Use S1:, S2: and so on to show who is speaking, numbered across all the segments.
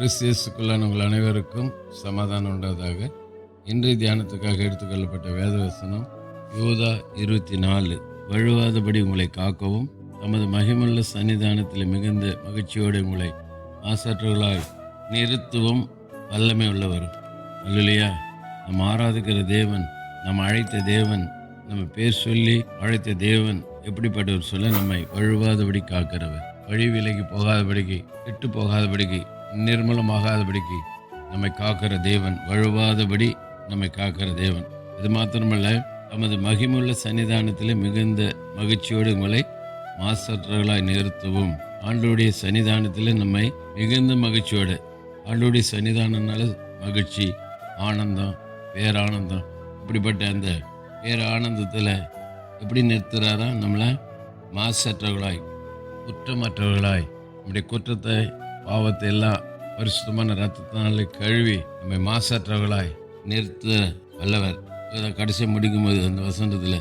S1: கிறிஸ்தியஸுக்குள்ளான உங்கள் அனைவருக்கும் சமாதானம் உண்டாதாக இன்றைய தியானத்துக்காக எடுத்துக்கொள்ளப்பட்ட வேதவசனம் யோதா இருபத்தி நாலு. வழுவாதபடி உங்களை காக்கவும் தமது மகிமுள்ள சன்னிதானத்தில் மிகுந்த மகிழ்ச்சியோடு உங்களை ஆசற்றுகளால் நிறுத்துவும். வல்லமை உள்ளவர். அல்லையா நம்ம ஆராதிக்கிற தேவன் நம்ம அழைத்த தேவன் நம்ம பேர் சொல்லி அழைத்த தேவன் எப்படிப்பட்டவர் சொல்ல நம்மை வழுவாதபடி காக்கிறவர். வழி விலகி போகாதபடிக்கு கெட்டு போகாதபடிக்கு நிர்மலமாகாதபடிக்கு நம்மை காக்கிற தேவன் வழுவாதபடி நம்மை காக்கிற தேவன். இது மாத்திரமல்ல தமது மகிமுள்ள சன்னிதானத்தில் மிகுந்த மகிழ்ச்சியோடு உங்களை மாசற்றவர்களாய் நிறுத்துவோம். ஆண்டோடைய சன்னிதானத்தில் நம்மை மிகுந்த மகிழ்ச்சியோடு ஆண்டோடைய சன்னிதானம்னால மகிழ்ச்சி ஆனந்தம் பேரானந்தம். இப்படிப்பட்ட அந்த பேர் ஆனந்தத்தில் எப்படி நிறுத்துகிறாரா நம்மளை மாசற்றவர்களாய் குற்றமற்றவர்களாய் நம்முடைய குற்றத்தை பாவத்தை எல்லாம் பரிசுத்தமான ரத்தத்தினாலே கழுவி நம்மை மாசற்றவர்களாய் நிறுத்த வல்லவர். கடைசி கடைசி முடிக்கும்போது அந்த வசந்தத்தில்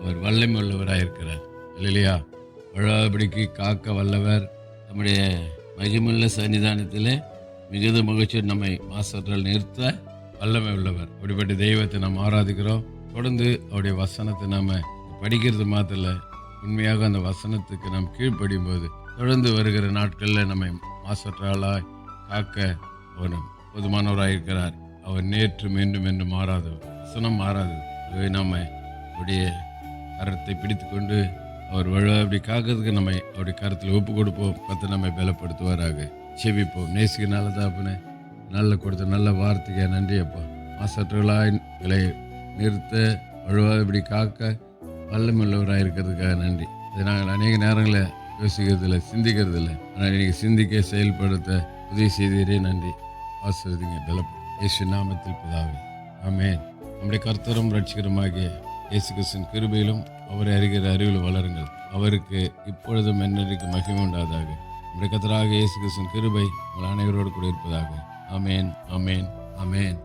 S1: அவர் வல்லமை உள்ளவராக இருக்கிறார். இல்லையா வழுவாதபடிக்கு காக்க வல்லவர். நம்முடைய மகிமுள்ள சன்னிதானத்தில் மிகுந்த மகிழ்ச்சியோடு நம்மை மாசற்றால் நிறுத்த வல்லமை உள்ளவர் அப்படிப்பட்ட தெய்வத்தை நாம் ஆராதிக்கிறோம். தொடர்ந்து அவருடைய வசனத்தை நாம் படிக்கிறது மாத்திர உண்மையாக அந்த வசனத்துக்கு நாம் கீழ்ப்படியும் போது தொடர்ந்து வருகிற நாட்களில் நம்மை மாசற்றாளாய் காக்க அவர் போதுமானவராக இருக்கிறார் அவர் நேற்று மீண்டும் என்று மாறாதவர் வசனம் மாறாது. ஆகவே அவருடைய கரத்தை பிடித்து கொண்டு அவர் அப்படி காக்கிறதுக்கு நம்மை அவருடைய கரத்தில் ஒப்பு கொடுப்போம். பார்த்து நம்மை பலப்படுத்துவாராக. செவிப்போம். நேசிக்க நல்ல அப்படின்னு நல்ல கொடுத்த நல்ல வார்த்தைக்கு நன்றி அப்பா. மாசற்றவர்களாய் விலை நிறுத்த இப்படி காக்க வல்லமுள்ளவராக இருக்கிறதுக்காக நன்றி. இதை நாங்கள் அநேக நேரங்களில் யோசிக்கிறதில்ல சிந்திக்கிறதில்ல. ஆனால் நீங்கள் சிந்திக்க செயல்படுத்த உதவி செய்தீரே நன்றி. ஆசிரியங்க பலப்படும் இயேசு நாமத்தில் பிதாவே. ஆமென். நம்முடைய கர்த்தரும் ரட்சிகரமாகிய இயேசு கிறிஸ்தன் கிருபையிலும் அவரை அறிகிற அறிவில் வளருங்கள். அவருக்கு இப்பொழுதும் என்னைக்கு மகிமை உண்டாதாக. நம்முடைய கர்த்தராக இயேசு கிறிஸ்தின் கிருபை உங்கள் அனைவரோடு கூட இருப்பதாக அமேன் அமேன் அமேன்